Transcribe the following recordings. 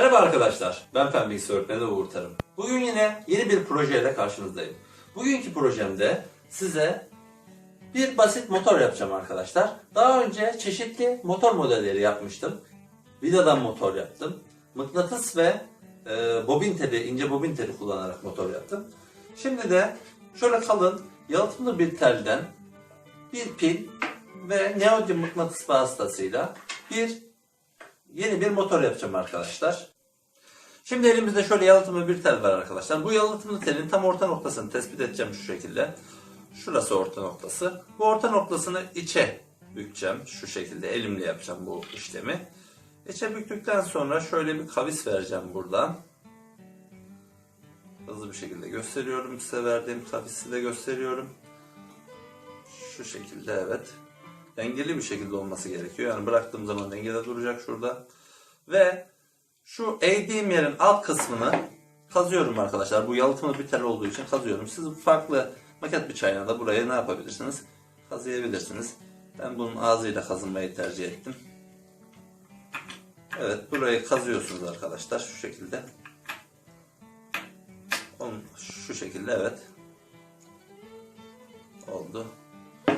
Merhaba arkadaşlar, ben Fen Bilgisi Öğretmeni Uğur Tarım. Bugün yine yeni bir projeyle karşınızdayım. Bugünkü projemde size bir basit motor yapacağım arkadaşlar. Daha önce çeşitli motor modelleri yapmıştım. Vidadan motor yaptım. Mıknatıs ve e, bobin teli, ince bobin teli kullanarak motor yaptım. Şimdi de şöyle kalın, yalıtımlı bir telden bir pil ve neodyum mıknatıs vasıtasıyla bir yeni bir motor yapacağım arkadaşlar. Şimdi elimizde şöyle yalıtımlı bir tel var arkadaşlar. Bu yalıtımlı telin tam orta noktasını tespit edeceğim şu şekilde. Şurası orta noktası. Bu orta noktasını içe bükeceğim. Şu şekilde elimle yapacağım bu işlemi. İçe büktükten sonra şöyle bir kavis vereceğim buradan. Hızlı bir şekilde gösteriyorum. Size verdiğim kavisi de gösteriyorum. Şu şekilde evet. Dengeli bir şekilde olması gerekiyor. Yani bıraktığım zaman dengede duracak şurada. Ve şu eğdiğim yerin alt kısmını kazıyorum arkadaşlar. Bu yalıtımlı bir tel olduğu için kazıyorum. Siz farklı maket bıçağıyla da buraya ne yapabilirsiniz? Kazıyabilirsiniz. Ben bunun ağzıyla kazınmayı tercih ettim. Evet burayı kazıyorsunuz arkadaşlar şu şekilde. Onun- Şu şekilde evet. Oldu.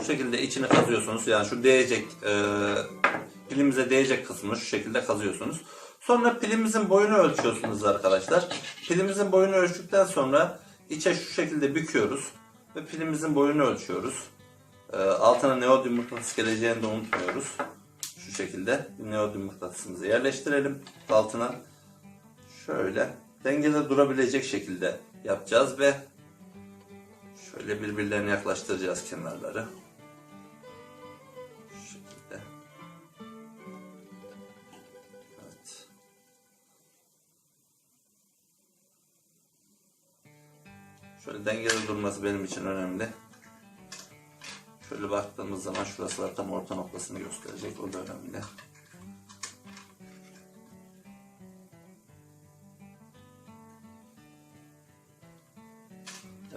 Bu şekilde içine kazıyorsunuz. Yani şu değecek e, pilimize değecek kısmını şu şekilde kazıyorsunuz. Sonra pilimizin boyunu ölçüyorsunuz arkadaşlar. Pilimizin boyunu ölçtükten sonra içe şu şekilde büküyoruz ve pilimizin boyunu ölçüyoruz. E, altına neodyum mıknatıs geleceğini de unutmuyoruz. Şu şekilde neodyum mıknatısımızı yerleştirelim altına. Şöyle dengede durabilecek şekilde yapacağız ve şöyle birbirlerine yaklaştıracağız kenarları. Şöyle dengede durması benim için önemli. Şöyle baktığımız zaman şurası da tam orta noktasını gösterecek. O da önemli.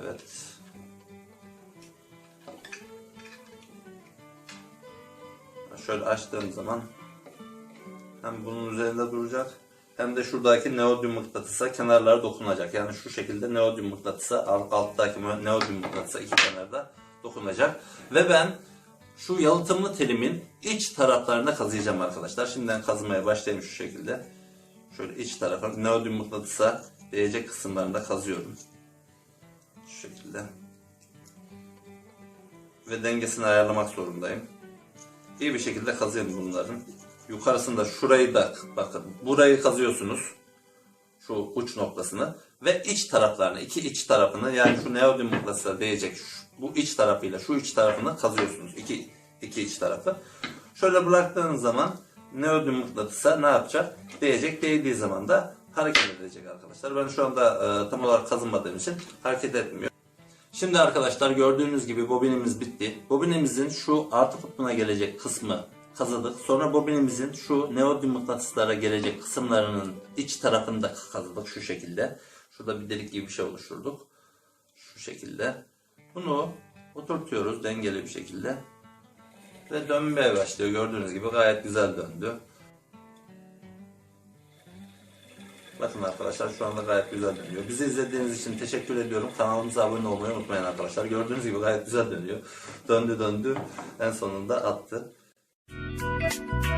Evet. Şöyle açtığım zaman hem bunun üzerinde duracak hem de şuradaki neodyum mıknatısa kenarlara dokunacak. Yani şu şekilde neodyum mıknatısa alt- alttaki neodyum mıknatısa iki kenarda dokunacak. Ve ben şu yalıtımlı telimin iç taraflarına kazıyacağım arkadaşlar. Şimdiden kazımaya başlayayım şu şekilde. Şöyle iç tarafa neodyum mıknatısa değecek kısımlarında kazıyorum. Şu şekilde. Ve dengesini ayarlamak zorundayım. İyi bir şekilde kazıyın bunların. Yukarısında şurayı da bakın. Burayı kazıyorsunuz. Şu uç noktasını. Ve iç taraflarını, iki iç tarafını yani şu neodyum mıknatısına değecek şu- bu iç tarafıyla şu iç tarafını kazıyorsunuz. İki, iki iç tarafı. Şöyle bıraktığınız zaman neodyum mıknatısa ne yapacak? Değecek. Değdiği zaman da hareket edecek arkadaşlar. Ben şu anda e, tam olarak kazınmadığım için hareket etmiyor. Şimdi arkadaşlar gördüğünüz gibi bobinimiz bitti. Bobinimizin şu artı kutbuna gelecek kısmı kazıdık. Sonra bobinimizin şu neodyum mıknatıslara gelecek kısımlarının iç tarafını da kazıdık şu şekilde. Şurada bir delik gibi bir şey oluşturduk. Şu şekilde. Bunu oturtuyoruz dengeli bir şekilde. Ve dönmeye başlıyor. Gördüğünüz gibi gayet güzel döndü. Bakın arkadaşlar şu anda gayet güzel dönüyor. Bizi izlediğiniz için teşekkür ediyorum. Kanalımıza abone olmayı unutmayın arkadaşlar. Gördüğünüz gibi gayet güzel dönüyor. Döndü döndü. En sonunda attı. Música